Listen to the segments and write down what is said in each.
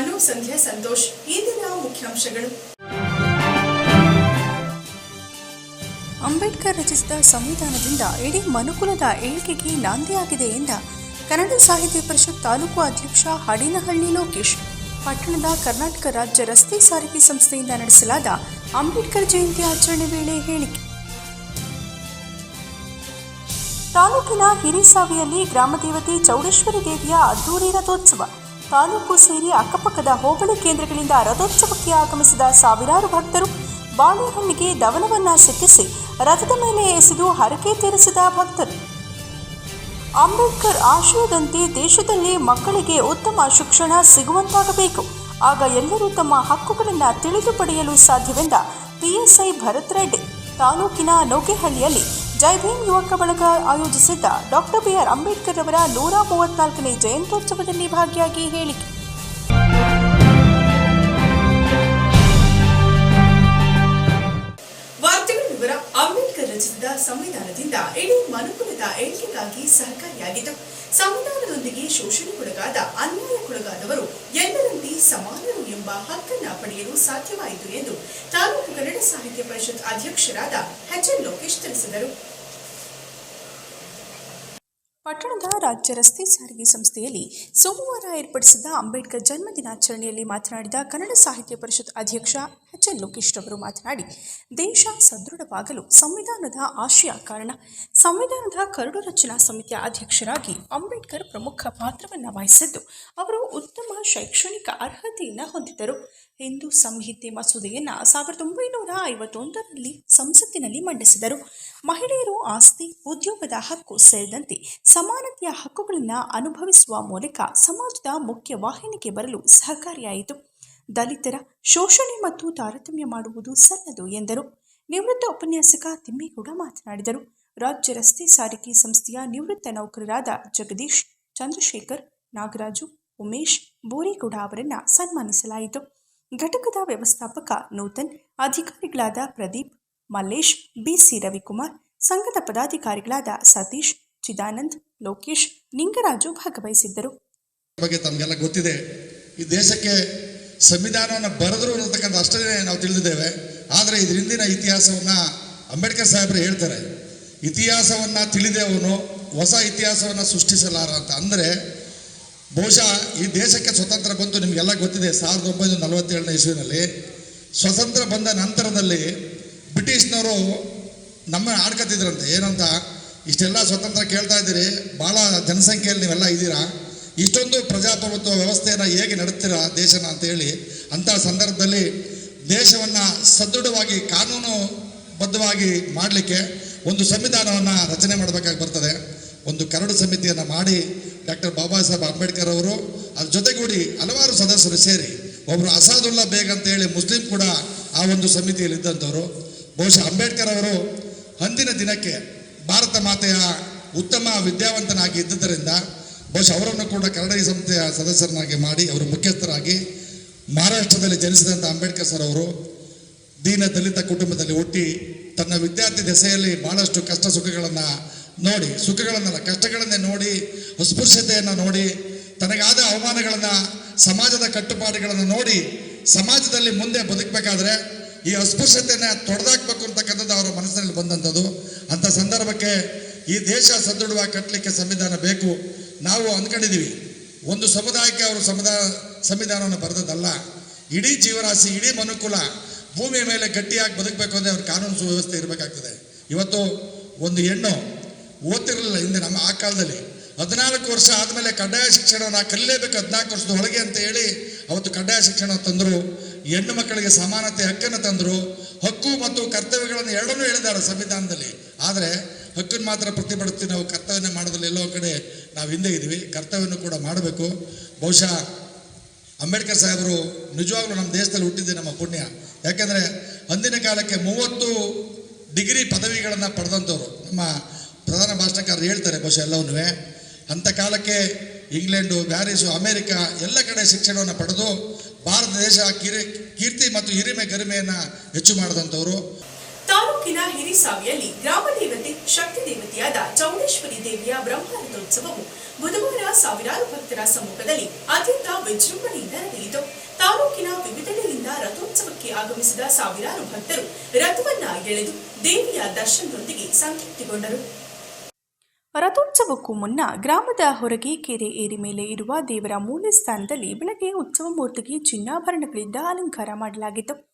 ನಾನು ಸಂಧ್ಯಾ ಸಂತೋಷ್. ಇಂದಿನ ಮುಖ್ಯಾಂಶಗಳು. ಅಂಬೇಡ್ಕರ್ ರಚಿಸಿದ ಸಂವಿಧಾನದಿಂದ ಇಡೀ ಮನುಕುಲದ ಏಳಿಗೆಗೆ ನಾಂದಿಯಾಗಿದೆ ಎಂದ ಕನ್ನಡ ಸಾಹಿತ್ಯ ಪರಿಷತ್ ತಾಲೂಕು ಅಧ್ಯಕ್ಷ ಹಡಿನಹಳ್ಳಿ ಲೋಕೇಶ್. ಪಟ್ಟಣದ ಕರ್ನಾಟಕ ರಾಜ್ಯ ರಸ್ತೆ ಸಾರಿಗೆ ಸಂಸ್ಥೆಯಿಂದ ನಡೆಸಲಾದ ಅಂಬೇಡ್ಕರ್ ಜಯಂತಿ ಆಚರಣೆ ವೇಳೆ ಹೇಳಿಕೆ. ತಾಲೂಕಿನ ಹಿರಿಸಾವಿಯಲ್ಲಿ ಗ್ರಾಮದೇವತೆ ಚೌಡೇಶ್ವರಿ ದೇವಿಯ ಅದ್ದೂರಿ ರಥೋತ್ಸವ ತಾಲೂಕು ಸೇರಿ ಅಕ್ಕಪಕ್ಕದ ಹೋಬಳಿ ಕೇಂದ್ರಗಳಿಂದ ರಥೋತ್ಸವಕ್ಕೆ ಆಗಮಿಸಿದ ಸಾವಿರಾರು ಭಕ್ತರು ಬಾಳೆಹಣ್ಣಿಗೆ ದವನವನ್ನ ಸಿಕ್ಕಿಸಿ ರಥದ ಮೇಲೆ ಎಸೆದು ಹರಕೆ ತೀರಿಸಿದ ಭಕ್ತರು. ಅಂಬೇಡ್ಕರ್ ಆಶಯದಂತೆ ದೇಶದಲ್ಲಿ ಮಕ್ಕಳಿಗೆ ಉತ್ತಮ ಶಿಕ್ಷಣ ಸಿಗುವಂತಾಗಬೇಕು. ಆಗ ಎಲ್ಲರೂ ತಮ್ಮ ಹಕ್ಕುಗಳನ್ನು ತಿಳಿದು ಪಡೆಯಲು ಸಾಧ್ಯವೆಂದ ಪಿಎಸ್ಐ ಭರತ್ ರೆಡ್ಡಿ. ತಾಲೂಕಿನ ನೌಕೆಹಳ್ಳಿಯಲ್ಲಿ ಜೈ ಭೀಮ್ ಯುವಕ ಬಳಗ ಆಯೋಜಿಸಿದ್ದ ಡಾಕ್ಟರ್ ಬಿಆರ್ ಅಂಬೇಡ್ಕರ್ ಅವರ ನೂರ ಮೂವತ್ನಾಲ್ಕನೇ ಜಯಂತ್ಯೋತ್ಸವದಲ್ಲಿ ಭಾಗಿಯಾಗಿ ಹೇಳಿಕೆ. ವಿವರ ಅಂಬೇಡ್ಕರ್ ರಚಿಸಿದ ಸಂವಿಧಾನದಿಂದ ಇಡೀ ಮನುಕುಲದ ಏಳಿಗೆಗಾಗಿ ಸಹಕಾರಿಯಾಗಿದ್ದು, ಸಂವಿಧಾನದೊಂದಿಗೆ ಶೋಷಣೆಗೊಳಗಾದ ಅನ್ಯಾಯಕ್ಕೊಳಗಾದವರು ಎಲ್ಲರಂತೆ ಸಮಾನರು ಎಂಬ ಹಕ್ಕನ್ನ ಪಡೆಯಲು ಸಾಧ್ಯವಾಯಿತು ಎಂದು ತಾಲೂಕು ಕನ್ನಡ ಸಾಹಿತ್ಯ ಪರಿಷತ್ ಅಧ್ಯಕ್ಷರಾದ ಹೆಚ್ಎನ್ ಎನ್ ಲೋಕೇಶ್ ತಿಳಿಸಿದರು. ಪಟ್ಟಣದ ರಾಜ್ಯ ರಸ್ತೆ ಸಾರಿಗೆ ಸಂಸ್ಥೆಯಲ್ಲಿ ಸೋಮವಾರ ಏರ್ಪಡಿಸಿದ್ದ ಅಂಬೇಡ್ಕರ್ ಜನ್ಮ ದಿನಾಚರಣೆಯಲ್ಲಿ ಮಾತನಾಡಿದ ಕನ್ನಡ ಸಾಹಿತ್ಯ ಪರಿಷತ್ ಅಧ್ಯಕ್ಷ ಎಚ್ ಎನ್ ಲೋಕೇಶ್ ಅವರು ಮಾತನಾಡಿ, ದೇಶ ಸದೃಢವಾಗಲು ಸಂವಿಧಾನದ ಆಶಯ ಕಾರಣ. ಸಂವಿಧಾನದ ಕರಡು ರಚನಾ ಸಮಿತಿಯ ಅಧ್ಯಕ್ಷರಾಗಿ ಅಂಬೇಡ್ಕರ್ ಪ್ರಮುಖ ಪಾತ್ರವನ್ನು ವಹಿಸಿದ್ದು, ಅವರು ಉತ್ತಮ ಶೈಕ್ಷಣಿಕ ಅರ್ಹತೆಯನ್ನು ಹೊಂದಿದ್ದರು. ಹಿಂದೂ ಸಂಹಿತೆ ಮಸೂದೆಯನ್ನು ಸಾವಿರದ ಒಂಬೈನೂರ ಐವತ್ತೊಂದರಲ್ಲಿ ಸಂಸತ್ತಿನಲ್ಲಿ ಮಂಡಿಸಿದರು. ಮಹಿಳೆಯರು ಆಸ್ತಿ, ಉದ್ಯೋಗದ ಹಕ್ಕು ಸೇರಿದಂತೆ ಸಮಾನತೆಯ ಹಕ್ಕುಗಳನ್ನು ಅನುಭವಿಸುವ ಮೂಲಕ ಸಮಾಜದ ಮುಖ್ಯ ವಾಹಿನಿಗೆ ಬರಲು ಸಹಕಾರಿಯಾಯಿತು. ದಲಿತರ ಶೋಷಣೆ ಮತ್ತು ತಾರತಮ್ಯ ಮಾಡುವುದು ಸಲ್ಲದು ಎಂದರು. ನಿವೃತ್ತ ಉಪನ್ಯಾಸಕ ತಿಮ್ಮೇಗೌಡ ಮಾತನಾಡಿದರು. ರಾಜ್ಯ ರಸ್ತೆ ಸಾರಿಗೆ ಸಂಸ್ಥೆಯ ನಿವೃತ್ತ ನೌಕರರಾದ ಜಗದೀಶ್, ಚಂದ್ರಶೇಖರ್, ನಾಗರಾಜು, ಉಮೇಶ್, ಬೋರೇಗೌಡ ಅವರನ್ನು ಸನ್ಮಾನಿಸಲಾಯಿತು. ಘಟಕದ ವ್ಯವಸ್ಥಾಪಕ ನೂತನ್, ಅಧಿಕಾರಿಗಳಾದ ಪ್ರದೀಪ್, ಮಲ್ಲೇಶ್, ಬಿಸಿ ರವಿಕುಮಾರ್, ಸಂಘದ ಪದಾಧಿಕಾರಿಗಳಾದ ಸತೀಶ್, ಚಿದಾನಂದ್, ಲೋಕೇಶ್, ನಿಂಗರಾಜು ಭಾಗವಹಿಸಿದ್ದರು. ಬಗ್ಗೆ ತಮಗೆಲ್ಲ ಗೊತ್ತಿದೆ. ಈ ದೇಶಕ್ಕೆ ಸಂವಿಧಾನವನ್ನು ಬರೆದ್ರು ಅನ್ನತಕ್ಕಂಥ ಅಷ್ಟೇ ನಾವು ತಿಳಿದಿದ್ದೇವೆ. ಆದರೆ ಇದ್ರ ಹಿಂದಿನ ಇತಿಹಾಸವನ್ನು ಅಂಬೇಡ್ಕರ್ ಸಾಹೇಬರು ಹೇಳ್ತಾರೆ. ಇತಿಹಾಸವನ್ನು ತಿಳಿದವನು ಹೊಸ ಇತಿಹಾಸವನ್ನು ಸೃಷ್ಟಿಸಲಾರ ಅಂತ. ಅಂದರೆ ಬಹುಶಃ ಈ ದೇಶಕ್ಕೆ ಸ್ವತಂತ್ರ ಬಂತು ನಿಮಗೆಲ್ಲ ಗೊತ್ತಿದೆ, ಸಾವಿರದ ಒಂಬೈನೂರ ನಲವತ್ತೇಳನೇ ಇಸ್ವಿನಲ್ಲಿ. ಸ್ವತಂತ್ರ ಬಂದ ನಂತರದಲ್ಲಿ ಬ್ರಿಟಿಷ್ನವರು ನಮ್ಮ ಆಡ್ಕೊತಿದ್ರಂತೆ ಏನಂತ, ಇಷ್ಟೆಲ್ಲ ಸ್ವತಂತ್ರ ಕೇಳ್ತಾ ಇದ್ದೀರಿ, ಭಾಳ ಜನಸಂಖ್ಯೆಯಲ್ಲಿ ನೀವೆಲ್ಲ ಇದ್ದೀರಾ? ಇಷ್ಟೊಂದು ಪ್ರಜಾಪ್ರಭುತ್ವ ವ್ಯವಸ್ಥೆಯನ್ನು ಹೇಗೆ ನಡೆಸ್ತೀರಾ ದೇಶನ ಅಂತೇಳಿ ಅಂಥ ಸಂದರ್ಭದಲ್ಲಿ ದೇಶವನ್ನು ಸದೃಢವಾಗಿ, ಕಾನೂನುಬದ್ಧವಾಗಿ ಮಾಡಲಿಕ್ಕೆ ಒಂದು ಸಂವಿಧಾನವನ್ನು ರಚನೆ ಮಾಡಬೇಕಾಗಿ ಬರ್ತದೆ. ಒಂದು ಕರಡು ಸಮಿತಿಯನ್ನು ಮಾಡಿ ಡಾಕ್ಟರ್ ಬಾಬಾ ಸಾಹೇಬ್ ಅಂಬೇಡ್ಕರ್ ಅವರು, ಅದ್ರ ಜೊತೆಗೂಡಿ ಹಲವಾರು ಸದಸ್ಯರು ಸೇರಿ ಒಬ್ಬರು ಅಸಾದುಲ್ಲಾ ಬೇಗ್ ಅಂತೇಳಿ ಮುಸ್ಲಿಂ ಕೂಡ ಆ ಒಂದು ಸಮಿತಿಯಲ್ಲಿ ಇದ್ದಂಥವ್ರು. ಬಹುಶಃ ಅಂಬೇಡ್ಕರ್ ಅವರು ಅಂದಿನ ದಿನಕ್ಕೆ ಭಾರತ ಮಾತೆಯ ಉತ್ತಮ ವಿದ್ಯಾವಂತನಾಗಿ ಇದ್ದುದರಿಂದ ಬಹುಶಃ ಅವರನ್ನು ಕೂಡ ಕನ್ನಡ ಸಂಸ್ಥೆಯ ಸದಸ್ಯರನ್ನಾಗಿ ಮಾಡಿ ಅವರು ಮುಖ್ಯಸ್ಥರಾಗಿ ಮಹಾರಾಷ್ಟ್ರದಲ್ಲಿ ಜನಿಸಿದಂಥ ಅಂಬೇಡ್ಕರ್ ಸರ್ ಅವರು ದೀನ ದಲಿತ ಕುಟುಂಬದಲ್ಲಿ ಹುಟ್ಟಿ ತನ್ನ ವಿದ್ಯಾರ್ಥಿ ದೆಸೆಯಲ್ಲಿ ಬಹಳಷ್ಟು ಕಷ್ಟ ಸುಖಗಳನ್ನು ನೋಡಿ, ಸುಖಗಳನ್ನೆಲ್ಲ, ಕಷ್ಟಗಳನ್ನೇ ನೋಡಿ, ಅಸ್ಪೃಶ್ಯತೆಯನ್ನು ನೋಡಿ, ತನಗಾದ ಅವಮಾನಗಳನ್ನು, ಸಮಾಜದ ಕಟ್ಟುಪಾಡುಗಳನ್ನು ನೋಡಿ, ಸಮಾಜದಲ್ಲಿ ಮುಂದೆ ಬದುಕಬೇಕಾದ್ರೆ ಈ ಅಸ್ಪೃಶ್ಯತೆಯನ್ನು ತೊಡೆದಾಕ್ಬೇಕು ಅಂತಕ್ಕಂಥದ್ದು ಅವರ ಮನಸ್ಸಿನಲ್ಲಿ ಬಂದಂಥದ್ದು. ಅಂಥ ಸಂದರ್ಭಕ್ಕೆ ಈ ದೇಶ ಸದೃಢವಾಗಿ ಕಟ್ಟಲಿಕ್ಕೆ ಸಂವಿಧಾನ ಬೇಕು. ನಾವು ಅಂದ್ಕೊಂಡಿದ್ದೀವಿ. ಒಂದು ಸಮುದಾಯಕ್ಕೆ ಅವರು ಸಮುದಾಯ ಸಂವಿಧಾನವನ್ನು ಬರೆದದ್ದಲ್ಲ. ಇಡೀ ಜೀವರಾಶಿ, ಇಡೀ ಮನುಕುಲ ಭೂಮಿಯ ಮೇಲೆ ಗಟ್ಟಿಯಾಗಿ ಬದುಕಬೇಕು ಅಂದರೆ ಅವ್ರ ಕಾನೂನು ಸುವ್ಯವಸ್ಥೆ ಇರಬೇಕಾಗ್ತದೆ. ಇವತ್ತು ಒಂದು ಹೆಣ್ಣು ಓದ್ತಿರಲಿಲ್ಲ ಹಿಂದೆ ನಮ್ಮ, ಆ ಕಾಲದಲ್ಲಿ. ಹದಿನಾಲ್ಕು ವರ್ಷ ಆದಮೇಲೆ ಕಡ್ಡಾಯ ಶಿಕ್ಷಣವನ್ನು ಕಲಿಯಲೇಬೇಕು ಹದಿನಾಲ್ಕು ವರ್ಷದ ಒಳಗೆ ಅಂತ ಹೇಳಿ ಅವತ್ತು ಕಡ್ಡಾಯ ಶಿಕ್ಷಣ ತಂದರು. ಹೆಣ್ಣು ಮಕ್ಕಳಿಗೆ ಸಮಾನತೆ ಹಕ್ಕನ್ನು ತಂದರು. ಹಕ್ಕು ಮತ್ತು ಕರ್ತವ್ಯಗಳನ್ನು ಎರಡನ್ನೂ ಹೇಳಿದ್ದಾರೆ ಸಂವಿಧಾನದಲ್ಲಿ. ಆದರೆ ಹಕ್ಕನ್ನು ಮಾತ್ರ ಪ್ರತಿಭಟಿಸಿ ನಾವು ಕರ್ತವ್ಯ ಮಾಡೋದ್ರಲ್ಲಿ ಎಲ್ಲೋ ಕಡೆ ನಾವು ಹಿಂದೆ ಇದ್ದೀವಿ. ಕರ್ತವ್ಯವನ್ನು ಕೂಡ ಮಾಡಬೇಕು. ಬಹುಶಃ ಅಂಬೇಡ್ಕರ್ ಸಾಹೇಬರು ನಿಜವಾಗ್ಲೂ ನಮ್ಮ ದೇಶದಲ್ಲಿ ಹುಟ್ಟಿದ್ದೆ ನಮ್ಮ ಪುಣ್ಯ. ಯಾಕೆಂದರೆ ಅಂದಿನ ಕಾಲಕ್ಕೆ ಮೂವತ್ತು ಡಿಗ್ರಿ ಪದವಿಗಳನ್ನು ಪಡೆದಂಥವ್ರು. ನಮ್ಮ ಪ್ರಧಾನ ಭಾಷಣಕಾರರು ಹೇಳ್ತಾರೆ ಬಹುಶಃ ಎಲ್ಲವನ್ನೂ. ಅಂಥ ಕಾಲಕ್ಕೆ ಇಂಗ್ಲೆಂಡು, ಪ್ಯಾರಿಸು, ಅಮೇರಿಕಾ ಎಲ್ಲ ಕಡೆ ಶಿಕ್ಷಣವನ್ನು ಪಡೆದು ಭಾರತ ದೇಶ ಕಿರಿ, ಕೀರ್ತಿ ಮತ್ತು ಹಿರಿಮೆ ಗರಿಮೆಯನ್ನು ಹೆಚ್ಚು ಮಾಡಿದಂಥವ್ರು. ತಾಲೂಕಿನ ಹಿರಿಸಾವಿಯಲ್ಲಿ ಗ್ರಾಮ ದೇವತೆ ಶಕ್ತಿ ದೇವತೆಯಾದ ಚೌಡೇಶ್ವರಿ ದೇವಿಯ ಬ್ರಹ್ಮಾರಥೋತ್ಸವವು ರಥೋತ್ಸವವು ಬುಧವಾರ ಸಾವಿರಾರು ಭಕ್ತರ ಸಮ್ಮುಖದಲ್ಲಿ ಅತ್ಯಂತ ವಿಜೃಂಭಣೆಯಿಂದ ನಡೆಯಿತು ತಾಲೂಕಿನ ವಿವಿಧೆಡೆಯಿಂದ ರಥೋತ್ಸವಕ್ಕೆ ಆಗಮಿಸಿದ ಸಾವಿರಾರು ಭಕ್ತರು ರಥವನ್ನ ಎಳೆದು ದೇವಿಯ ದರ್ಶನದೊಂದಿಗೆ ಸಂತೃಪ್ತಿಗೊಂಡರು. ರಥೋತ್ಸವಕ್ಕೂ ಮುನ್ನ ಗ್ರಾಮದ ಹೊರಗೆ ಕೆರೆ ಏರಿ ಮೇಲೆ ಇರುವ ದೇವರ ಮೂಲ ಸ್ಥಾನದಲ್ಲಿ ಬೆಳಗ್ಗೆ ಉತ್ಸವ ಮೂರ್ತಿಗೆ ಚಿನ್ನಾಭರಣಗಳಿಂದ ಅಲಂಕಾರ ಮಾಡಲಾಗಿತ್ತು.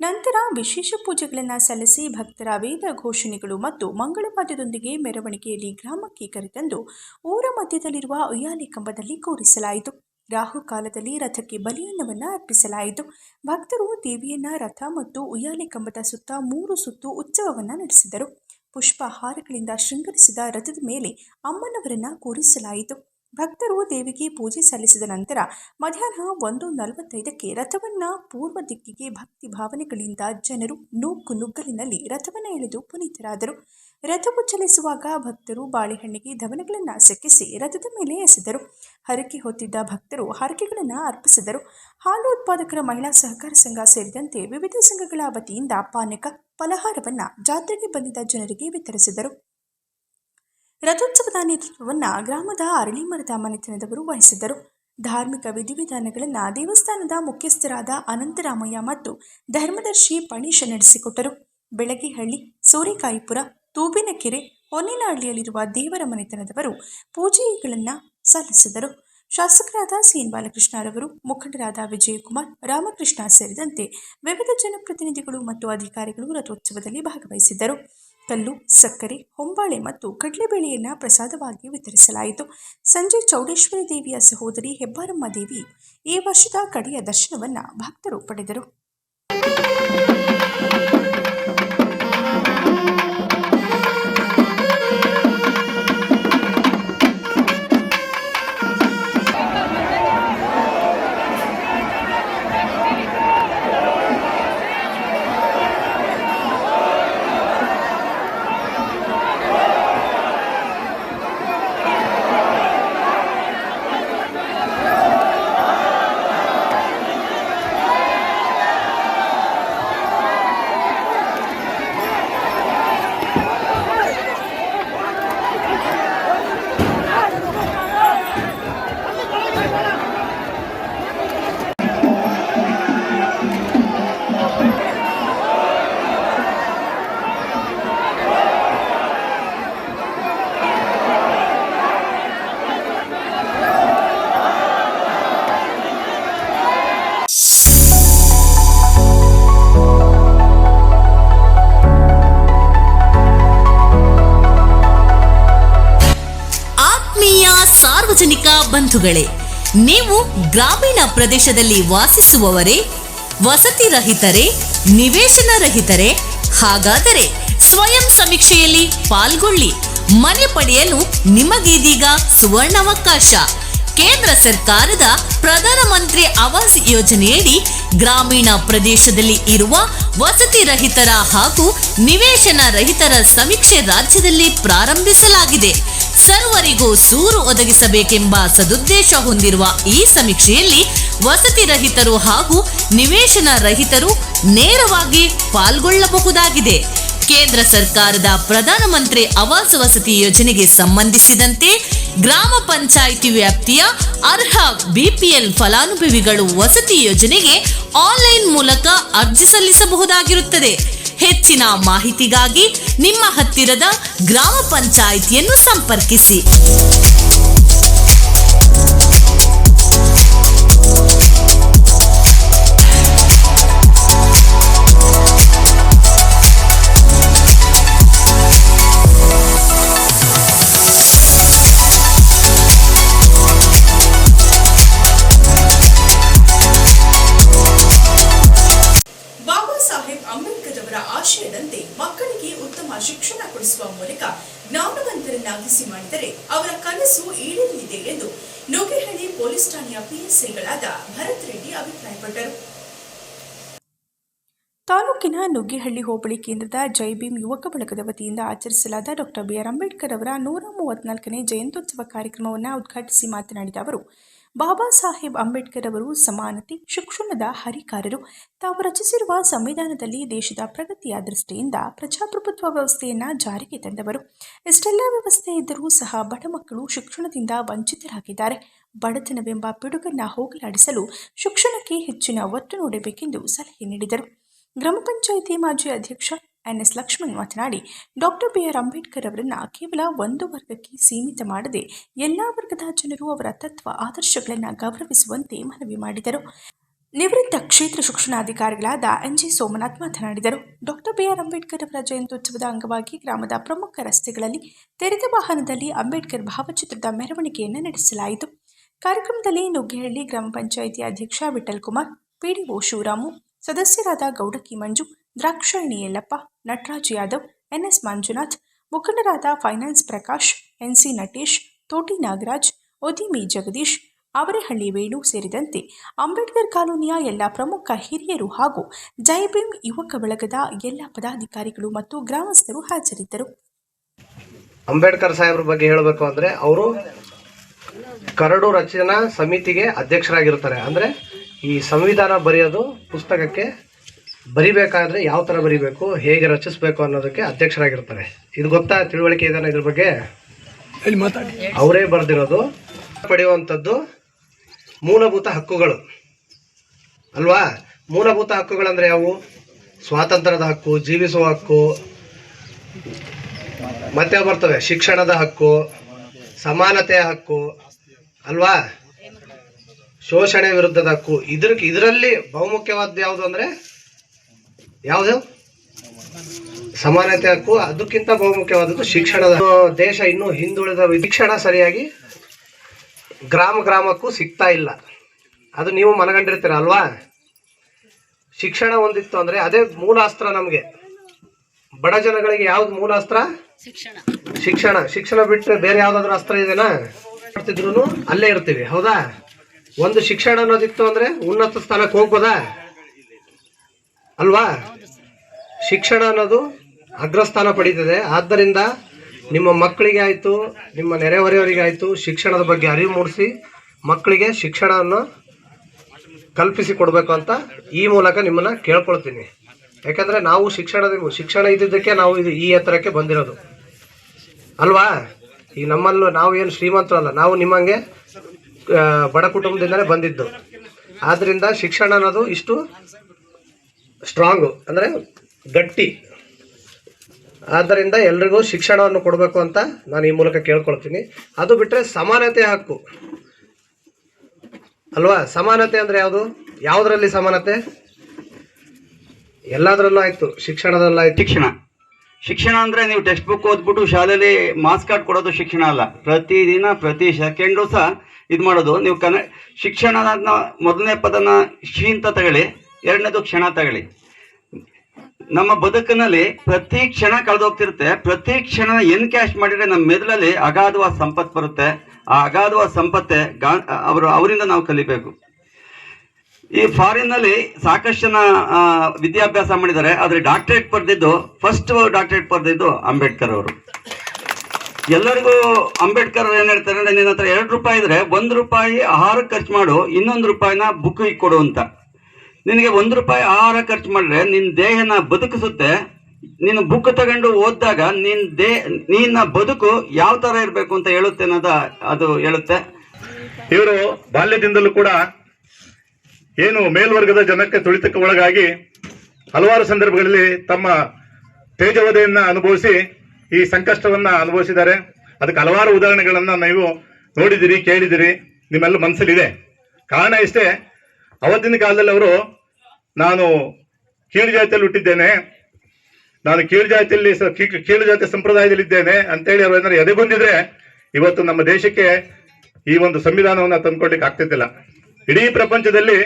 ನಂತರ ವಿಶೇಷ ಪೂಜೆಗಳನ್ನು ಸಲ್ಲಿಸಿ ಭಕ್ತರ ವೇದ ಘೋಷಣೆಗಳು ಮತ್ತು ಮಂಗಳವಾದ್ಯದೊಂದಿಗೆ ಮೆರವಣಿಗೆಯಲ್ಲಿ ಗ್ರಾಮಕ್ಕೆ ಕರೆತಂದು ಊರ ಮಧ್ಯದಲ್ಲಿರುವ ಉಯ್ಯಾಲೆ ಕಂಬದಲ್ಲಿ ಕೂರಿಸಲಾಯಿತು. ರಾಹುಕಾಲದಲ್ಲಿ ರಥಕ್ಕೆ ಬಲಿಯನ್ನವನ್ನು ಅರ್ಪಿಸಲಾಯಿತು. ಭಕ್ತರು ದೇವಿಯನ್ನ, ರಥ ಮತ್ತು ಉಯ್ಯಾಲೆ ಕಂಬದ ಸುತ್ತ ಮೂರು ಸುತ್ತು ಉತ್ಸವವನ್ನು ನಡೆಸಿದರು. ಪುಷ್ಪ ಹಾರಗಳಿಂದ ಶೃಂಗರಿಸಿದ ರಥದ ಮೇಲೆ ಅಮ್ಮನವರನ್ನ ಕೂರಿಸಲಾಯಿತು. ಭಕ್ತರು ದೇವಿಗೆ ಪೂಜೆ ಸಲ್ಲಿಸಿದ ನಂತರ ಮಧ್ಯಾಹ್ನ ಒಂದು ನಲವತ್ತೈದಕ್ಕೆ ರಥವನ್ನ ಪೂರ್ವ ದಿಕ್ಕಿಗೆ ಭಕ್ತಿ ಭಾವನೆಗಳಿಂದ ಜನರು ನೂಕು ನುಗ್ಗಲಿನಲ್ಲಿ ರಥವನ್ನ ಎಳೆದು ಪುನೀತರಾದರು. ರಥವು ಚಲಿಸುವಾಗ ಭಕ್ತರು ಬಾಳೆಹಣ್ಣಿಗೆ ಧವನಗಳನ್ನು ಸೆಕ್ಕಿಸಿ ರಥದ ಮೇಲೆ ಎಸೆದರು. ಹರಕೆ ಹೊತ್ತಿದ್ದ ಭಕ್ತರು ಹರಕೆಗಳನ್ನು ಅರ್ಪಿಸಿದರು. ಹಾಲು ಉತ್ಪಾದಕರ ಮಹಿಳಾ ಸಹಕಾರ ಸಂಘ ಸೇರಿದಂತೆ ವಿವಿಧ ಸಂಘಗಳ ವತಿಯಿಂದ ಪಾನಕ ಫಲಹಾರವನ್ನು ಜಾತ್ರೆಗೆ ಬಂದಿದ್ದ ಜನರಿಗೆ ವಿತರಿಸಿದರು. ರಥೋತ್ಸವದ ನೇತೃತ್ವವನ್ನು ಗ್ರಾಮದ ಅರಳಿ ಮರದ ಮನೆತನದವರು ವಹಿಸಿದ್ದರು. ಧಾರ್ಮಿಕ ವಿಧಿವಿಧಾನಗಳನ್ನು ದೇವಸ್ಥಾನದ ಮುಖ್ಯಸ್ಥರಾದ ಅನಂತರಾಮಯ್ಯ ಮತ್ತು ಧರ್ಮದರ್ಶಿ ಪಣೀಶ ನಡೆಸಿಕೊಟ್ಟರು. ಬೆಳಗಿಹಳ್ಳಿ, ಸೋರೆಕಾಯಿಪುರ, ತೂಬಿನಕೆರೆ, ಹೊನ್ನೇನಹಳ್ಳಿಯಲ್ಲಿರುವ ದೇವರ ಮನೆತನದವರು ಪೂಜೆಗಳನ್ನು ಸಲ್ಲಿಸಿದರು. ಶಾಸಕರಾದ ಸಿಎನ್ ಬಾಲಕೃಷ್ಣರವರು ಮುಖಂಡರಾದ ವಿಜಯಕುಮಾರ್, ರಾಮಕೃಷ್ಣ ಸೇರಿದಂತೆ ವಿವಿಧ ಜನಪ್ರತಿನಿಧಿಗಳು ಮತ್ತು ಅಧಿಕಾರಿಗಳು ರಥೋತ್ಸವದಲ್ಲಿ ಭಾಗವಹಿಸಿದ್ದರು. ಕಲ್ಲು, ಸಕ್ಕರೆ, ಹೊಂಬಾಳೆ ಮತ್ತು ಕಡಲೆಬೇಳೆಯನ್ನು ಪ್ರಸಾದವಾಗಿ ವಿತರಿಸಲಾಯಿತು. ಸಂಜೆ ಚೌಡೇಶ್ವರಿ ದೇವಿಯ ಸಹೋದರಿ ಹೆಬ್ಬಾರಮ್ಮ ದೇವಿ ಈ ವರ್ಷದ ಕಡೆಯ ದರ್ಶನವನ್ನು ಭಕ್ತರು ಪಡೆದರು. ಬಂಧುಗಳೇ, ನೀವು ಗ್ರಾಮೀಣ ಪ್ರದೇಶದಲ್ಲಿ ವಾಸಿಸುವವರೇ, ವಸತಿ ರಹಿತರೇ, ನಿವೇಶನ ರಹಿತರೇ, ಹಾಗಾದರೆ ಸ್ವಯಂ ಸಮೀಕ್ಷೆಯಲ್ಲಿ ಪಾಲ್ಗೊಳ್ಳಿ. ಮನೆ ಪಡೆಯಲು ನಿಮಗೀದೀಗ ಸುವರ್ಣಾವಕಾಶ. ಕೇಂದ್ರ ಸರ್ಕಾರದ ಪ್ರಧಾನಮಂತ್ರಿ ಆವಾಸ್ ಯೋಜನೆಯಡಿ ಗ್ರಾಮೀಣ ಪ್ರದೇಶದಲ್ಲಿ ಇರುವ ವಸತಿ ರಹಿತರ ಹಾಗೂ ನಿವೇಶನ ರಹಿತರ ಸಮೀಕ್ಷೆ ರಾಜ್ಯದಲ್ಲಿ ಪ್ರಾರಂಭಿಸಲಾಗಿದೆ. ಸರ್ವರಿಗೂ ಸೂರು ಒದಗಿಸಬೇಕೆಂಬ ಸದುದ್ದೇಶ ಹೊಂದಿರುವ ಈ ಸಮೀಕ್ಷೆಯಲ್ಲಿ ವಸತಿ ರಹಿತರು ಹಾಗೂ ನಿವೇಶನ ರಹಿತರು ನೇರವಾಗಿ ಪಾಲ್ಗೊಳ್ಳಬಹುದಾಗಿದೆ. ಕೇಂದ್ರ ಸರ್ಕಾರದ ಪ್ರಧಾನಮಂತ್ರಿ ಆವಾಸ್ ವಸತಿ ಯೋಜನೆಗೆ ಸಂಬಂಧಿಸಿದಂತೆ ಗ್ರಾಮ ಪಂಚಾಯಿತಿ ವ್ಯಾಪ್ತಿಯ ಅರ್ಹ ಬಿಪಿಎಲ್ ಫಲಾನುಭವಿಗಳು ವಸತಿ ಯೋಜನೆಗೆ ಆನ್ಲೈನ್ ಮೂಲಕ ಅರ್ಜಿ ಸಲ್ಲಿಸಬಹುದಾಗಿರುತ್ತದೆ. ಹೆಚ್ಚಿನ ಮಾಹಿತಿಗಾಗಿ ನಿಮ್ಮ ಹತ್ತಿರದ ಗ್ರಾಮ ಪಂಚಾಯಿತಿಯನ್ನು ಸಂಪರ್ಕಿಸಿ. ಜ್ಞಾನವಂತರನ್ನಾಗಿಸಿ ಮಾಡಿದರೆ ಅವರ ಕನಸು ಈಡೇರಲಿದೆ ಎಂದು ನುಗ್ಗೇಹಳ್ಳಿ ಪೊಲೀಸ್ ಠಾಣೆಯ ಪಿಎಸ್ಐಗಳಾದ ಭರತ್ ರೆಡ್ಡಿ ಅಭಿಪ್ರಾಯಪಟ್ಟರು. ತಾಲೂಕಿನ ನುಗ್ಗಿಹಳ್ಳಿ ಹೋಬಳಿ ಕೇಂದ್ರದ ಜೈಭೀಮ್ ಯುವಕ ಬಳಗದ ವತಿಯಿಂದ ಆಚರಿಸಲಾದ ಡಾಕ್ಟರ್ ಬಿಆರ್ ಅಂಬೇಡ್ಕರ್ ಅವರ ನೂರ ಮೂವತ್ನಾಲ್ಕನೇ ಜಯಂತ್ಯೋತ್ಸವ ಕಾರ್ಯಕ್ರಮವನ್ನು ಉದ್ಘಾಟಿಸಿ ಮಾತನಾಡಿದ ಅವರು ಬಾಬಾ ಸಾಹೇಬ್ ಅಂಬೇಡ್ಕರ್ ಅವರು ಸಮಾನತೆ, ಶಿಕ್ಷಣದ ಹರಿಕಾರರು. ತಾವು ರಚಿಸಿರುವ ಸಂವಿಧಾನದಲ್ಲಿ ದೇಶದ ಪ್ರಗತಿಯ ದೃಷ್ಟಿಯಿಂದ ಪ್ರಜಾಪ್ರಭುತ್ವ ವ್ಯವಸ್ಥೆಯನ್ನು ಜಾರಿಗೆ ತಂದವರು. ಇಷ್ಟೆಲ್ಲ ವ್ಯವಸ್ಥೆ ಇದ್ದರೂ ಸಹ ಬಡ ಮಕ್ಕಳು ಶಿಕ್ಷಣದಿಂದ ವಂಚಿತರಾಗಿದ್ದಾರೆ. ಬಡತನವೆಂಬ ಪಿಡುಗನ್ನ ಹೋಗಲಾಡಿಸಲು ಶಿಕ್ಷಣಕ್ಕೆ ಹೆಚ್ಚಿನ ಒತ್ತು ನೀಡಬೇಕೆಂದು ಸಲಹೆ ನೀಡಿದರು. ಗ್ರಾಮ ಪಂಚಾಯಿತಿ ಮಾಜಿ ಅಧ್ಯಕ್ಷ ಎನ್ಎಸ್ ಲಕ್ಷ್ಮಣ್ ಮಾತನಾಡಿ, ಡಾಕ್ಟರ್ ಬಿ ಆರ್ ಅಂಬೇಡ್ಕರ್ ಅವರನ್ನು ಕೇವಲ ಒಂದು ವರ್ಗಕ್ಕೆ ಸೀಮಿತ ಮಾಡದೆ ಎಲ್ಲ ವರ್ಗದ ಜನರು ಅವರ ತತ್ವ, ಆದರ್ಶಗಳನ್ನು ಗೌರವಿಸುವಂತೆ ಮನವಿ ಮಾಡಿದರು. ನಿವೃತ್ತ ಕ್ಷೇತ್ರ ಶಿಕ್ಷಣಾಧಿಕಾರಿಗಳಾದ ಎನ್ ಜಿ ಸೋಮನಾಥ್ ಮಾತನಾಡಿದರು. ಡಾಕ್ಟರ್ ಬಿ ಆರ್ ಅಂಬೇಡ್ಕರ್ ಅವರ ಜಯಂತ್ಯುತ್ಸವದ ಅಂಗವಾಗಿ ಗ್ರಾಮದ ಪ್ರಮುಖ ರಸ್ತೆಗಳಲ್ಲಿ ತೆರೆದ ವಾಹನದಲ್ಲಿ ಅಂಬೇಡ್ಕರ್ ಭಾವಚಿತ್ರದ ಮೆರವಣಿಗೆಯನ್ನು ನಡೆಸಲಾಯಿತು. ಕಾರ್ಯಕ್ರಮದಲ್ಲಿ ನುಗ್ಗೇಹಳ್ಳಿ ಗ್ರಾಮ ಪಂಚಾಯಿತಿ ಅಧ್ಯಕ್ಷ ವಿಠಲ್ ಕುಮಾರ್ ಪಿಡಿಒ ಶಿವರಾಮು, ಸದಸ್ಯರಾದ ಗೌಡಕಿ ಮಂಜು ದ್ರಾಕ್ಷಾಯಣಿ ಯಲ್ಲಪ್ಪ ನಟರಾಜ್ ಯಾದವ್, ಎನ್ಎಸ್ ಮಂಜುನಾಥ್, ಮುಖಂಡರಾದ ಫೈನಾನ್ಸ್ ಪ್ರಕಾಶ್, ಎನ್ಸಿ ನಟೇಶ್, ತೋಟಿ ನಾಗರಾಜ್, ಒದಿಮಿ ಜಗದೀಶ್, ಅವರೇಹಳ್ಳಿ ವೇಣು ಸೇರಿದಂತೆ ಅಂಬೇಡ್ಕರ್ ಕಾಲೋನಿಯ ಎಲ್ಲ ಪ್ರಮುಖ ಹಿರಿಯರು ಹಾಗೂ ಜೈಭೀಮ್ ಯುವಕ ಬಳಗದ ಎಲ್ಲ ಪದಾಧಿಕಾರಿಗಳು ಮತ್ತು ಗ್ರಾಮಸ್ಥರು ಹಾಜರಿದ್ದರು. ಅಂಬೇಡ್ಕರ್ ಸಾಹೇಬ್ರ ಬಗ್ಗೆ ಹೇಳಬೇಕು ಅಂದ್ರೆ ಅವರು ಕರಡು ರಚನಾ ಸಮಿತಿಗೆ ಅಧ್ಯಕ್ಷರಾಗಿರ್ತಾರೆ. ಅಂದ್ರೆ ಈ ಸಂವಿಧಾನ ಬರೆಯೋದು ಪುಸ್ತಕಕ್ಕೆ ಬರಿಬೇಕಾದ್ರೆ ಯಾವ ತರ ಬರಿಬೇಕು ಹೇಗೆ ರಚಿಸಬೇಕು ಅನ್ನೋದಕ್ಕೆ ಅಧ್ಯಕ್ಷರಾಗಿರ್ತಾರೆ. ಇದು ಗೊತ್ತಾ ತಿಳುವಳಿಕೆ ಇದನ್ನ ಇದ್ರ ಬಗ್ಗೆ? ಅವರೇ ಬರೆದಿರೋದು. ಪಡೆಯುವಂಥದ್ದು ಮೂಲಭೂತ ಹಕ್ಕುಗಳು. ಅಲ್ವಾ? ಮೂಲಭೂತ ಹಕ್ಕುಗಳಂದ್ರೆ ಯಾವುವು ಸ್ವಾತಂತ್ರ್ಯದ ಹಕ್ಕು ಜೀವಿಸುವ ಹಕ್ಕು ಮತ್ತೆ ಬರ್ತವೆ? ಶಿಕ್ಷಣದ ಹಕ್ಕು ಸಮಾನತೆಯ ಹಕ್ಕು ಅಲ್ವಾ? ಶೋಷಣೆ ವಿರುದ್ಧದ ಹಕ್ಕು. ಇದ್ರ ಇದರಲ್ಲಿ ಬಹುಮುಖ್ಯವಾದ್ದು ಯಾವುದು ಅಂದ್ರೆ ಯಾವುದು? ಸಮಾನತೆ ಹಕ್ಕು ಅದಕ್ಕಿಂತ ಬಹುಮುಖ್ಯವಾದದ್ದು ಶಿಕ್ಷಣದ ದೇಶ ಇನ್ನೂ ಹಿಂದುಳಿದ ಶಿಕ್ಷಣ ಸರಿಯಾಗಿ ಗ್ರಾಮ ಗ್ರಾಮಕ್ಕೂ ಸಿಗ್ತಾ ಇಲ್ಲ. ಅದು ನೀವು ಮನಗಂಡಿರ್ತೀರ ಅಲ್ವಾ? ಶಿಕ್ಷಣ ಒಂದಿತ್ತು ಅಂದ್ರೆ ಅದೇ ಮೂಲಾಸ್ತ್ರ ನಮಗೆ. ಬಡ ಜನಗಳಿಗೆ ಯಾವ್ದು ಮೂಲಾಸ್ತ್ರ? ಶಿಕ್ಷಣ. ಶಿಕ್ಷಣ. ಬಿಟ್ಟರೆ ಬೇರೆ ಯಾವ್ದಾದ್ರು ಅಸ್ತ್ರ ಇದೆನಾ? ಮಾಡ್ತಿದ್ರು ಅಲ್ಲೇ ಇರ್ತೀವಿ ಹೌದಾ? ಒಂದು ಶಿಕ್ಷಣ ಅನ್ನೋದಿತ್ತು ಅಂದ್ರೆ ಉನ್ನತ ಸ್ಥಾನಕ್ಕೆ ಹೋಗ್ಬೋದಾ? ಅಲ್ವಾ? ಶಿಕ್ಷಣ ಅನ್ನೋದು ಅಗ್ರಸ್ಥಾನ ಪಡೀತದೆ. ಆದ್ದರಿಂದ ನಿಮ್ಮ ಮಕ್ಕಳಿಗೆ ಆಯಿತು, ನಿಮ್ಮ ನೆರೆಹೊರೆಯವರಿಗೆ ಆಯಿತು ಶಿಕ್ಷಣದ ಬಗ್ಗೆ ಅರಿವು ಮೂಡಿಸಿ, ಮಕ್ಕಳಿಗೆ ಶಿಕ್ಷಣವನ್ನು ಕಲ್ಪಿಸಿ ಕೊಡಬೇಕು ಅಂತ ಈ ಮೂಲಕ ನಿಮ್ಮನ್ನು ಕೇಳ್ಕೊಳ್ತೀನಿ. ಯಾಕಂದರೆ ನಾವು ಶಿಕ್ಷಣದ, ಶಿಕ್ಷಣ ಇದ್ದಿದ್ದಕ್ಕೆ ನಾವು ಇದು ಈ ಎತ್ತರಕ್ಕೆ ಬಂದಿರೋದು. ಅಲ್ವಾ? ಈಗ ನಮ್ಮಲ್ಲೂ ನಾವು ಏನು ಶ್ರೀಮಂತರು ಅಲ್ಲ ನಾವು ನಿಮ್ಮಂಗೆ ಬಡ ಕುಟುಂಬದಿಂದಲೇ ಬಂದಿದ್ದು. ಆದ್ದರಿಂದ ಶಿಕ್ಷಣ ಅನ್ನೋದು ಇಷ್ಟು ಸ್ಟ್ರಾಂಗು, ಅಂದರೆ ಗಟ್ಟಿ. ಆದ್ದರಿಂದ ಎಲ್ರಿಗೂ ಶಿಕ್ಷಣವನ್ನು ಕೊಡಬೇಕು ಅಂತ ನಾನು ಈ ಮೂಲಕ ಕೇಳ್ಕೊಳ್ತೀನಿ. ಅದು ಬಿಟ್ಟರೆ ಸಮಾನತೆ ಹಕ್ಕು. ಅಲ್ವಾ? ಸಮಾನತೆ ಅಂದರೆ ಯಾವುದು? ಯಾವುದರಲ್ಲಿ ಸಮಾನತೆ? ಎಲ್ಲದರಲ್ಲೂ ಆಯಿತು. ಶಿಕ್ಷಣದಲ್ಲಾಯ್ತು ಶಿಕ್ಷಣ. ಶಿಕ್ಷಣ ಅಂದರೆ ನೀವು ಟೆಕ್ಸ್ಟ್ ಬುಕ್ ಓದ್ಬಿಟ್ಟು ಶಾಲೆಯಲ್ಲಿ ಮಾರ್ಕ್ಸ್ ಕಾರ್ಡ್ ಕೊಡೋದು ಶಿಕ್ಷಣ ಅಲ್ಲ. ಪ್ರತಿದಿನ, ಪ್ರತಿ ಸೆಕೆಂಡು ಸಹ ಇದು ಮಾಡೋದು ನೀವು ಕನ್ನಡ ಶಿಕ್ಷಣದ ಮೊದಲನೇ ಪದನ ಶಿ ಅಂತ ತಗೊಳ್ಳಿ. ಎರಡನೇದು ಕ್ಷಣ ತಗೊಳ್ಳಿ. ನಮ್ಮ ಬದುಕಿನಲ್ಲಿ ಪ್ರತಿ ಕ್ಷಣ ಕಳೆದೋಗ್ತಿರುತ್ತೆ ಪ್ರತಿ ಕ್ಷಣ ಎನ್ ಕ್ಯಾಶ್ ಮಾಡಿದ್ರೆ ನಮ್ಮ ಮೆದುಳಲ್ಲಿ ಅಗಾಧವಾದ ಸಂಪತ್ತು ಬರುತ್ತೆ. ಆ ಅಗಾಧವಾದ ಸಂಪತ್ತೆ ಗಾ ಅವರು ಅವರಿಂದ ನಾವು ಕಲಿಬೇಕು. ಈ ಫಾರಿನ್ನಲ್ಲಿ ಸಾಕಷ್ಟು ಜನ ವಿದ್ಯಾಭ್ಯಾಸ ಮಾಡಿದ್ದಾರೆ. ಆದ್ರೆ ಡಾಕ್ಟರೇಟ್ ಪಡೆದಿದ್ದು ಫಸ್ಟ್ ಡಾಕ್ಟರೇಟ್ ಪಡೆದಿದ್ದು ಅಂಬೇಡ್ಕರ್ ಅವರು. ಎಲ್ಲರಿಗೂ ಅಂಬೇಡ್ಕರ್ ಅವ್ರು ಏನ್ ಹೇಳ್ತಾರೆ ನಿನ್ನ ಹತ್ರ ಎರಡು ರೂಪಾಯಿ ಇದ್ರೆ, ಒಂದು ರೂಪಾಯಿ ಆಹಾರಕ್ಕೆ ಖರ್ಚು ಮಾಡು, ಇನ್ನೊಂದು ರೂಪಾಯಿನ ಬುಕ್ ಕೊಡು ಅಂತ. ನಿನಗೆ ಒಂದು ರೂಪಾಯಿ ಆಹಾರ ಖರ್ಚು ಮಾಡಿದ್ರೆ ನಿನ್ನ ದೇಹನ ಬದುಕಿಸುತ್ತೆ. ನೀನು ಬುಕ್ ತಗೊಂಡು ಓದಿದಾಗ ನಿನ್ನ ದೇ, ನಿನ್ನ ಬದುಕು ಯಾವ ತರ ಇರಬೇಕು ಅಂತ ಹೇಳುತ್ತೆ ಅನ್ನೋದ ಅದು ಹೇಳುತ್ತೆ. ಇವರು ಬಾಲ್ಯದಿಂದಲೂ ಕೂಡ ಏನು ಮೇಲ್ವರ್ಗದ ಜನಕ್ಕೆ ತುಳಿತಕ್ಕೆ ಒಳಗಾಗಿ ಹಲವಾರು ಸಂದರ್ಭಗಳಲ್ಲಿ ತಮ್ಮ ತೇಜವಧೆಯನ್ನ ಅನುಭವಿಸಿ ಈ ಸಂಕಷ್ಟವನ್ನ ಅನುಭವಿಸಿದ್ದಾರೆ. ಅದಕ್ಕೆ ಹಲವಾರು ಉದಾಹರಣೆಗಳನ್ನ ನೀವು ನೋಡಿದಿರಿ, ಕೇಳಿದಿರಿ, ನಿಮ್ಮೆಲ್ಲ ಮನಸ್ಸಲ್ಲಿದೆ ಕಾರಣ ಇಷ್ಟೇ ಅವತ್ತಿನ ಕಾಲದಲ್ಲಿ ಅವರು ನಾನು ಕೀಳು ಜಾತಿಯಲ್ಲಿ ಹುಟ್ಟಿದ್ದೇನೆ. ನಾನು ಕೀಳು ಜಾತಿಯಲ್ಲಿ ಕೀಳು ಜಾತಿ ಸಂಪ್ರದಾಯದಲ್ಲಿ ಇದ್ದೇನೆ ಅಂತೇಳಿ ಅವರು ಎದೆ ಬಂದಿದ್ರೆ ಇವತ್ತು ನಮ್ಮ ದೇಶಕ್ಕೆ ಈ ಒಂದು ಸಂವಿಧಾನವನ್ನು ತಂದ್ಕೊಡ್ಲಿಕ್ಕೆ ಆಗ್ತಿದ್ದಿಲ್ಲ. ಇಡೀ ಪ್ರಪಂಚದಲ್ಲಿ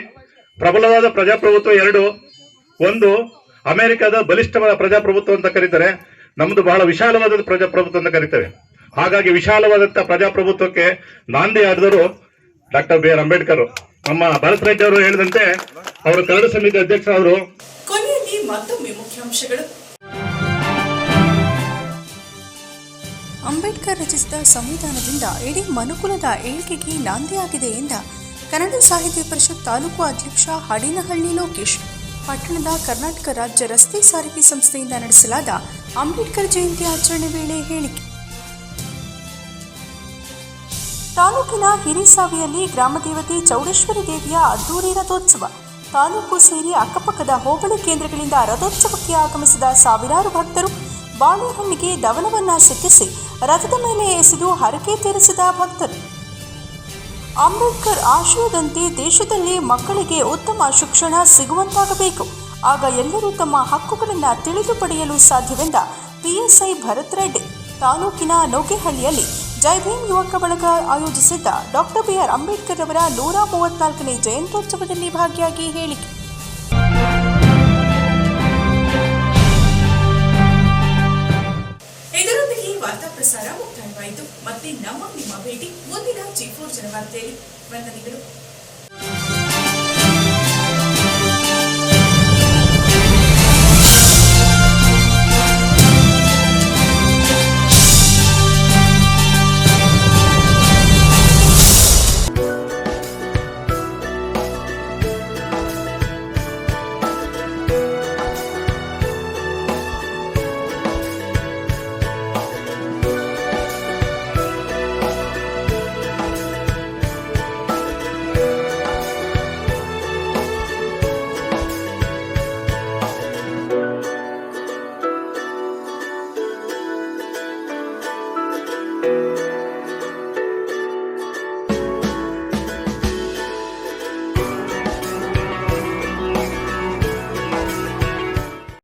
ಪ್ರಬಲವಾದ ಪ್ರಜಾಪ್ರಭುತ್ವ ಎರಡು. ಒಂದು, ಅಮೆರಿಕದ ಬಲಿಷ್ಠವಾದ ಪ್ರಜಾಪ್ರಭುತ್ವ ಅಂತ ಕರೀತಾರೆ. ನಮ್ದು ಬಹಳ ವಿಶಾಲವಾದ ಪ್ರಜಾಪ್ರಭುತ್ವ ಅಂತ ಕರೀತೇವೆ. ಹಾಗಾಗಿ ವಿಶಾಲವಾದಂತಹ ಪ್ರಜಾಪ್ರಭುತ್ವಕ್ಕೆ ನಾಂದಿ ಆಡಿದರು ಡಾಕ್ಟರ್ ಬಿ ಆರ್ ಅಂಬೇಡ್ಕರ್. ನಮ್ಮ ಭರತ್ ಅವರು ಹೇಳಿದಂತೆ ಅವರ ಕನ್ನಡ ಸಮಿತಿ ಅಧ್ಯಕ್ಷ ಅವರು. ಕೊನೆಯಲ್ಲಿ ಮತ್ತೊಮ್ಮೆ ಮುಖ್ಯಾಂಶಗಳು. ಅಂಬೇಡ್ಕರ್ ರಚಿಸಿದ ಸಂವಿಧಾನದಿಂದ ಇಡೀ ಮನುಕುಲದ ಏಳಿಗೆಗೆ ನಾಂದಿಯಾಗಿದೆ ಎಂದ ಕನ್ನಡ ಸಾಹಿತ್ಯ ಪರಿಷತ್ ತಾಲೂಕು ಅಧ್ಯಕ್ಷ ಹಡಿನಹಳ್ಳಿ ಲೋಕೇಶ್. ಪಟ್ಟಣದ ಕರ್ನಾಟಕ ರಾಜ್ಯ ರಸ್ತೆ ಸಾರಿಗೆ ಸಂಸ್ಥೆಯಿಂದ ನಡೆಸಲಾದ ಅಂಬೇಡ್ಕರ್ ಜಯಂತಿ ಆಚರಣೆ ವೇಳೆ ಹೇಳಿಕೆ. ತಾಲೂಕಿನ ಹಿರಿಸಾವಿಯಲ್ಲಿ ಗ್ರಾಮದೇವತೆ ಚೌಡೇಶ್ವರಿ ದೇವಿಯ ಅದ್ದೂರಿ ರಥೋತ್ಸವ. ತಾಲೂಕು ಸೇರಿ ಅಕ್ಕಪಕ್ಕದ ಹೋಬಳಿ ಕೇಂದ್ರಗಳಿಂದ ರಥೋತ್ಸವಕ್ಕೆ ಆಗಮಿಸಿದ ಸಾವಿರಾರು ಭಕ್ತರು ಬಾಳೆಹಣ್ಣಿಗೆ ದವನವನ್ನ ಸಿಕ್ಕಿಸಿ ರಥದ ಮೇಲೆ ಎಸೆದು ಹರಕೆ ತೀರಿಸಿದ ಭಕ್ತರು. ಅಂಬೇಡ್ಕರ್ ಆಶಯದಂತೆ ದೇಶದಲ್ಲಿ ಮಕ್ಕಳಿಗೆ ಉತ್ತಮ ಶಿಕ್ಷಣ ಸಿಗುವಂತಾಗಬೇಕು. ಆಗ ಎಲ್ಲರೂ ತಮ್ಮ ಹಕ್ಕುಗಳನ್ನು ತಿಳಿದು ಪಡೆಯಲು ಸಾಧ್ಯವೆಂದ ಪಿಎಸ್ಐ ಭರತ್ ರೆಡ್ಡಿ. ತಾಲೂಕಿನ ನೌಕೆಹಳ್ಳಿಯಲ್ಲಿ ಜೈ ಭೀಮ್ ಯುವಕ ಬಳಗ ಆಯೋಜಿಸಿದ್ದ ಡಾಕ್ಟರ್ ಬಿಆರ್ ಅಂಬೇಡ್ಕರ್ ಅವರ ನೂರ ಮೂವತ್ನಾಲ್ಕನೇ ಜಯಂತ್ಯೋತ್ಸವದಲ್ಲಿ ಭಾಗಿಯಾಗಿ ಹೇಳಿಕೆ. ಇದರೊಂದಿಗೆ ವಾರ್ತಾ ಪ್ರಸಾರ ಮುಕ್ತಾಯವಾಯಿತು. ಮತ್ತೆ ನಮ್ಮ ನಿಮ್ಮ ಭೇಟಿ ಮುಂದಿನ ಫೋರ್ ಜನವಾರ್ತೆಯಲ್ಲಿ. ವಂದನೆಗಳು.